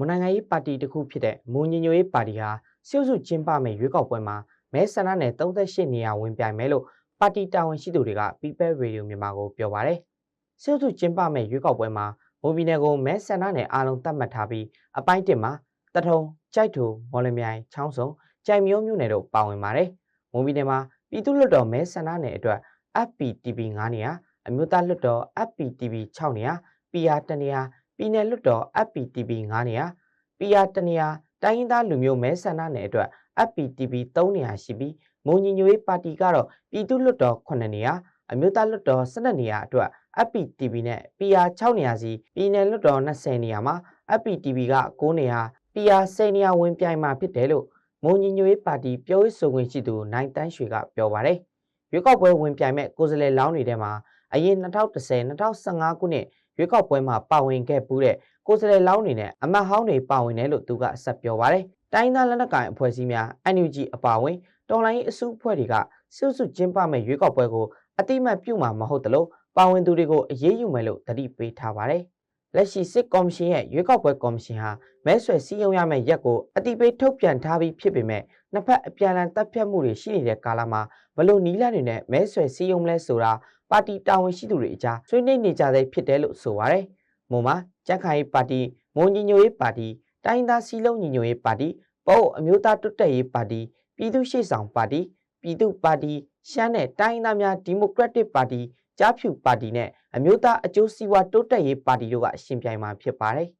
မွန်နိုင်ငံရေးပါတီတစ်ခုဖြစ်တဲ့မွန်ညညွေးပါတီဟာစစ်အုပ်စုကျင်းပမယ့်ရွေးကောက်ပွဲမှာမဲဆန္ဒနယ်38နေရာဝင်ပြိုင်မယ်လို့ပါတီတာဝန်ရှိသူတွေက People Radio မြန်မာကိုပြောပါတယ်။စစ်အုပ်စုကျင်းပမယ့်ရွေးကောက်ပွဲမှာမွန်ပြည်နယ်ကိုမဲဆန္ဒနယ်အားလုံးသတ်မှတ်ထားပြီးအပိုင်း1မှာတထုံကြိုက်တူမော်လမြိုင်ချောင်းစုံကြိုင်မျိုးမြို့နယ်တို့ပါဝင်ပါတယ်။မွန်ပြည်နယ်မှာပြည်သူ့လွှတ်တော်မဲဆန္ဒနယ်အတွက် FPTV 9နေရာအမျိုးသားလွှတ်တော် FPTV 6နေရာ PR တနေရာ ပြည်နယ်လွှတ်တော် FPTV 9နေရာ PR တနေရာတိုင်းရင်းသားလူမျိုးမဲဆန္ဒနယ်အတွက် FPTV 3နေရာရှိပြီးမုံညီညွေးပါတီကတော့ပြည်သူ့လွှတ်တော်9နေရာအမျိုးသားလွှတ်တော်12နေရာအတွက် FPTV နဲ့ PR 6နေရာစီပြည်နယ်လွှတ်တော်20နေရာမှာ FPTV က9နေရာ PR 10နေရာဝင်ပြိုင်မှာဖြစ်တယ်လို့မုံညီညွေးပါတီပြောရေးဆိုခွင့်ရှိသူနိုင်တန်းရွှေကပြောပါတယ်ရွေးကောက်ပွဲဝင်ပြိုင်မဲ့ကိုယ်စားလှယ်လောင်းတွေထဲမှာ အရင်2010-2015ခုနှစ်ရွေးကောက်ပွဲမှာပါဝင်ခဲ့ပူးတဲ့ကိုယ်စားလှယ်လောင်းတွေနဲ့အမတ်ဟောင်းတွေပါဝင်တယ်လို့သူကဆက်ပြောပါတယ်။တိုင်းသားလက်နက်ကိုင်အဖွဲ့အစည်းများ NUG အပါအဝင်တော်လိုင်းအစုအဖွဲ့တွေကစုစုကျင်းပမဲ့ရွေးကောက်ပွဲကိုအတိမတ်ပြုမှာမဟုတ်သလိုပါဝင်သူတွေကိုအရေးယူမယ်လို့တတိပေးထားပါတယ်။လက်ရှိစစ်ကော်မရှင်ရဲ့ရွေးကောက်ပွဲကော်မရှင်ဟာမဲဆွယ်စည်းရုံးရမယ့်ရက်ကိုအတိပေးထုတ်ပြန်ထားပြီးဖြစ်ပေမဲ့နှစ်ဖက်အပြန်အလှန်တပ်ဖြတ်မှုတွေရှိနေတဲ့ကာလမှာဘလို့နီးလန့်တွေနဲ့မဲဆွယ်စည်းရုံးမလဲဆိုတာ ပါတီတာဝန်ရှိသူတွေအကြားဆွေးနွေးနေကြသေးဖြစ်တယ်လို့ဆိုပါတယ်။မွန်မှာကြက်ခိုင်ပါတီမွန်ညီညွတ်ရေးပါတီတိုင်းသားစီလုံးညီညွတ်ရေးပါတီပေါ့အမျိုးသားတွတ်တက်ရေးပါတီပြည်သူ့ရှေ့ဆောင်ပါတီပြည်သူ့ပါတီရှမ်းနဲ့တိုင်းသားများဒီမိုကရက်တစ်ပါတီကြားဖြူပါတီနဲ့အမျိုးသားအကျိုးစီးပွားတိုးတက်ရေးပါတီတို့ကရှင်ပြိုင်မှာဖြစ်ပါတယ်။